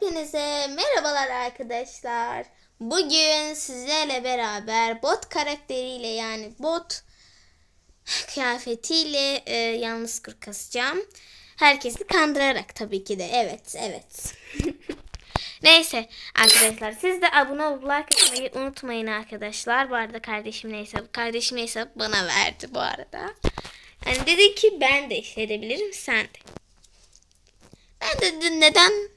Hepinize merhabalar arkadaşlar. Bugün sizlerle beraber bot karakteriyle yani bot kıyafetiyle e, yalnız kır kasacağım. Herkesi kandırarak tabii ki de. Evet, evet. Neyse arkadaşlar siz de abone olup like atmayı unutmayın arkadaşlar. Bu arada kardeşimin hesabı, kardeşimin hesabı bana verdi bu arada. Yani dedi ki ben de işletebilirim sen de. Ben de neden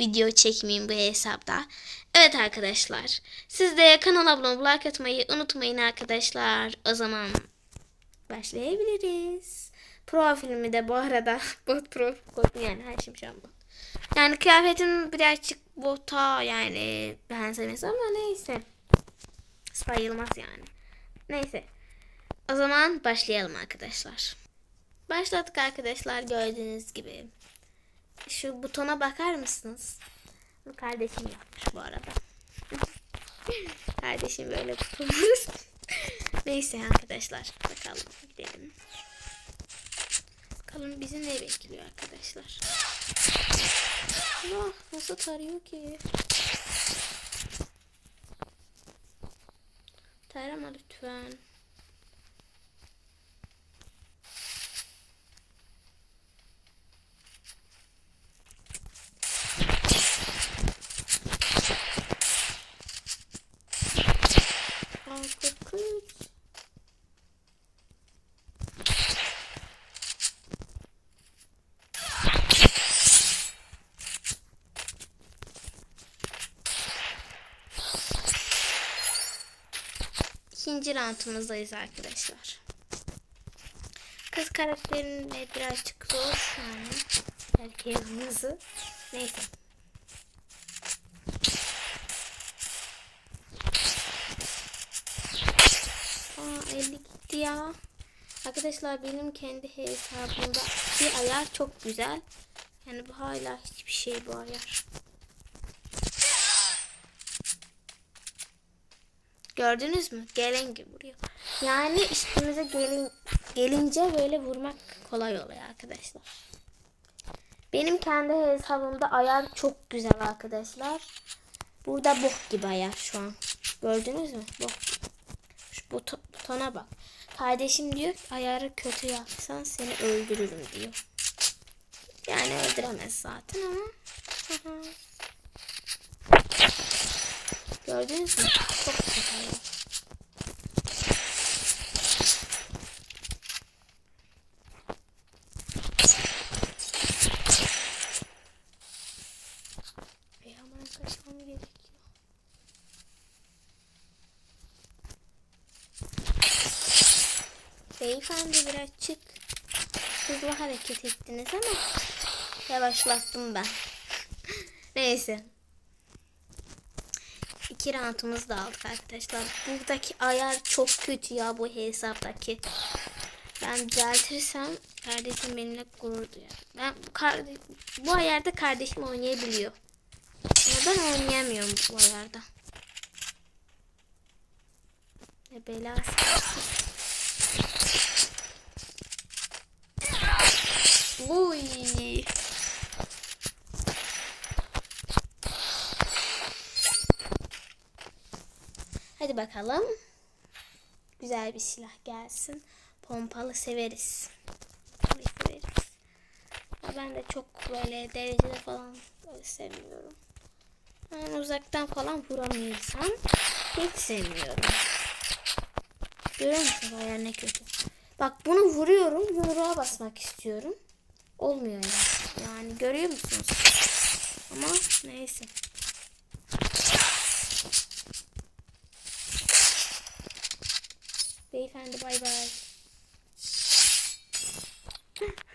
video çekmeyeyim bu hesapta. Evet arkadaşlar. Siz de kanala abone olup like atmayı unutmayın arkadaşlar. O zaman başlayabiliriz. Profilimi de bu arada bot profil koydum yani her şeyim şu an. Yani kıyafetim birazcık bota yani benzemez ama neyse. Sayılmaz yani. Neyse. O zaman başlayalım arkadaşlar. Başladık arkadaşlar gördüğünüz gibi. Şu butona bakar mısınız? Bu kardeşim yapmış bu arada. kardeşim böyle butonlar. Neyse arkadaşlar bakalım gidelim. Bakalım bizi ne bekliyor arkadaşlar. Allah nasıl tarıyor ki? Tarama lütfen. Arka kız. İkinci rantımızdayız arkadaşlar. Kız karakterinin de birazcık zor yani. Herkesin hızı. Neyse. Aa 50 gitti ya. Arkadaşlar benim kendi hesabımda bir ayar çok güzel. Yani bu hala hiçbir şey bu ayar. Gördünüz mü? Gelen gibi vuruyor. Yani üstümüze gelin, gelince böyle vurmak kolay oluyor arkadaşlar. Benim kendi hesabımda ayar çok güzel arkadaşlar. Burada bok gibi ayar şu an. Gördünüz mü? Bok şu buto- butona bak. Kardeşim diyor ki ayarı kötü yapsan seni öldürürüm diyor. Yani öldüremez zaten ama. Gördünüz mü? Çok gerekiyor. Beyefendi birazcık hızlı hareket ettiniz ama yavaşlattım ben. Neyse. İki rantımızı da aldık arkadaşlar. Buradaki ayar çok kötü ya bu hesaptaki. Ben düzeltirsem kardeşim benimle gurur duyar. Ben bu ayarda kardeşim oynayabiliyor. Ama ben oynayamıyorum bu ayarda. Ne belası. Uy. Hadi bakalım. Güzel bir silah gelsin. Pompalı severiz. Severiz. Ben de çok böyle derecede falan böyle sevmiyorum. Yani uzaktan falan vuramıyorsam hiç sevmiyorum. Görüyor musun ayar ne kötü. Bak bunu vuruyorum. Yumruğa basmak istiyorum. Olmuyor ya. Yani görüyor musunuz? Ama neyse. Beyefendi bay bay.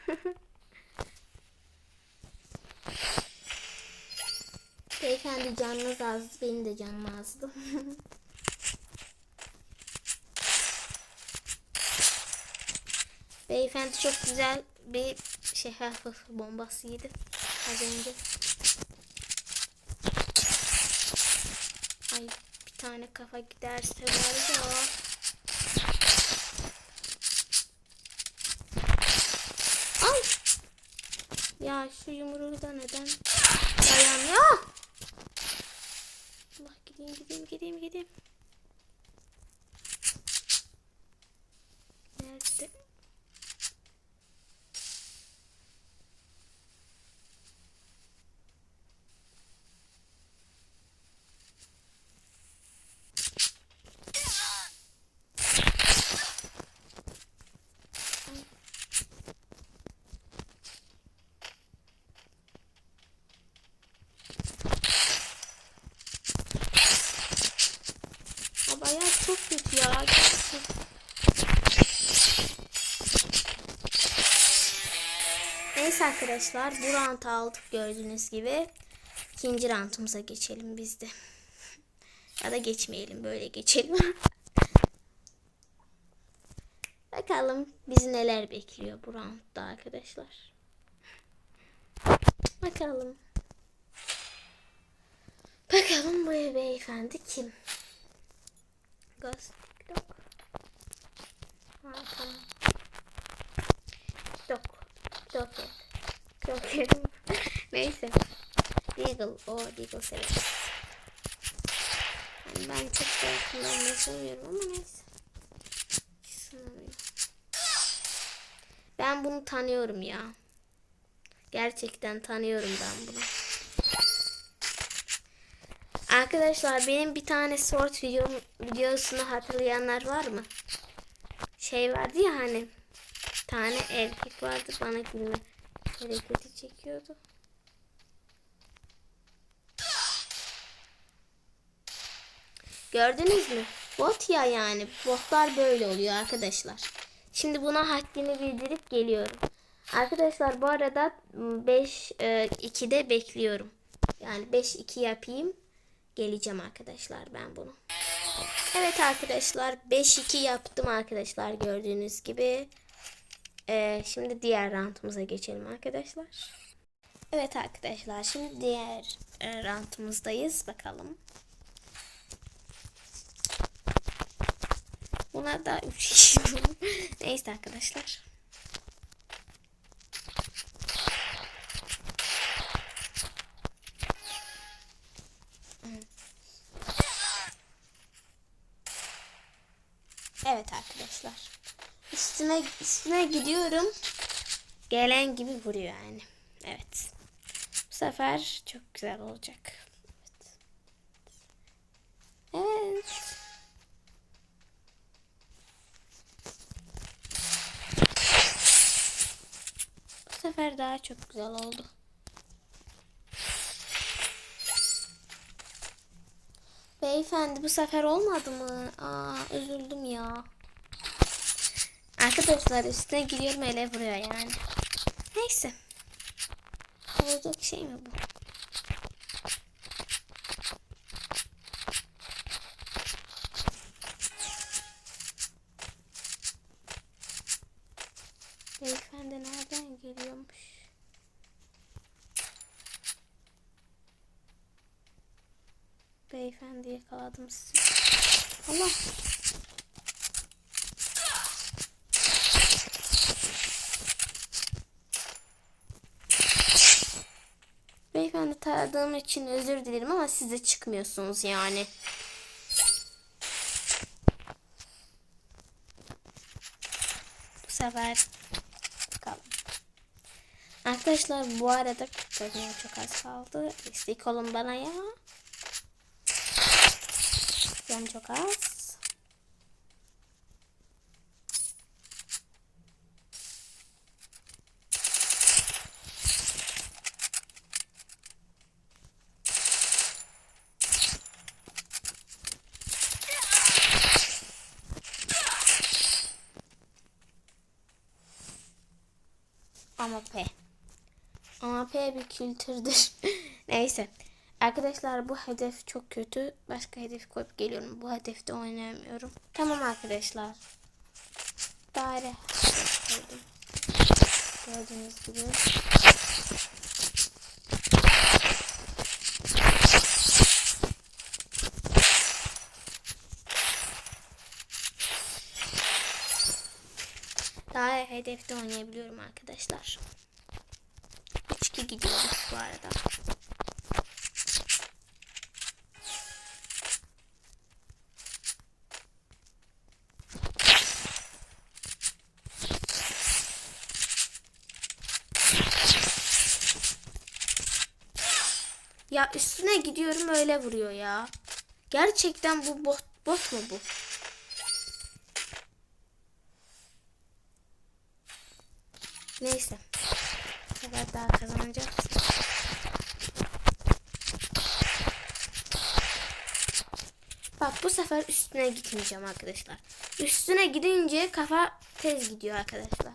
Beyefendi canınız azdı. Benim de canım azdı. Beyefendi çok güzel bir şey bombası yedi az önce. Ay bir tane kafa giderse var ya. Ya şu yumruğu da neden dayanmıyor? Ah! Allah gideyim gideyim gideyim gideyim. Arkadaşlar bu rantı aldık gördüğünüz gibi. İkinci rantımıza geçelim biz de. Ya da geçmeyelim böyle geçelim. Bakalım bizi neler bekliyor bu roundda arkadaşlar. Bakalım. Bakalım bu beyefendi kim? Ghost. Ha, tamam. TikTok. TikTok. TikTok. Neyse. Deagle. O Deagle severiz. Yani ben çok da yakından sevmiyorum ama neyse. Ben bunu tanıyorum ya. Gerçekten tanıyorum ben bunu. Arkadaşlar benim bir tane short videom, videosunu hatırlayanlar var mı? Şey vardı ya hani tane erkek vardı bana gülme hareketi çekiyordu. Gördünüz mü? Bot ya yani. Botlar böyle oluyor arkadaşlar. Şimdi buna haddini bildirip geliyorum. Arkadaşlar bu arada 5 2'de bekliyorum. Yani 5 2 yapayım. Geleceğim arkadaşlar ben bunu. Evet arkadaşlar 5-2 yaptım arkadaşlar gördüğünüz gibi. Ee, şimdi diğer rantımıza geçelim arkadaşlar. Evet arkadaşlar şimdi diğer e, rantımızdayız. Bakalım. Buna da 3 kişi Neyse arkadaşlar. Evet arkadaşlar. Üstüne üstüne gidiyorum. Gelen gibi vuruyor yani. Evet. Bu sefer çok güzel olacak. Evet. Evet. Bu sefer daha çok güzel oldu. Beyefendi bu sefer olmadı mı? Aa üzüldüm ya. Arkadaşlar üstüne giriyorum ele vuruyor yani. Neyse. Olacak şey mi bu? Beyefendi nereden geliyormuş? Beyefendi yakaladım sizi. Allah. Beyefendi taradığım için özür dilerim ama siz de çıkmıyorsunuz yani. Bu sefer bakalım. Arkadaşlar bu arada benim çok az kaldı. Destek olun bana ya. Can çok az. Ama P. Ama P bir kültürdür. Neyse. Arkadaşlar bu hedef çok kötü. Başka hedef koyup geliyorum. Bu hedefte oynayamıyorum. Tamam arkadaşlar. Daire. Gördüğünüz gibi. Daha hedefte oynayabiliyorum arkadaşlar. 3-2 gidiyoruz bu arada. Ya üstüne gidiyorum öyle vuruyor ya. Gerçekten bu bot, bot mu bu? Neyse. Sefer daha kazanacağız. Bak bu sefer üstüne gitmeyeceğim arkadaşlar. Üstüne gidince kafa tez gidiyor arkadaşlar.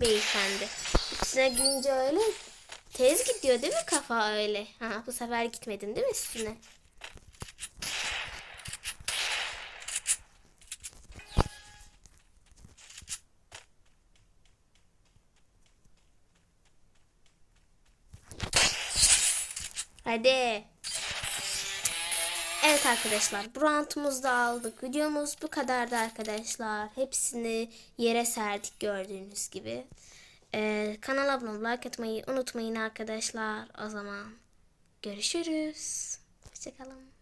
Beyefendi. Üstüne gidince öyle tez gidiyor değil mi kafa öyle? Ha, bu sefer gitmedin değil mi üstüne? Hadi. Evet arkadaşlar bu rantımızı da aldık. Videomuz bu kadardı arkadaşlar. Hepsini yere serdik gördüğünüz gibi. Ee, kanala abone olmayı, like atmayı unutmayın arkadaşlar. O zaman görüşürüz. Hoşçakalın.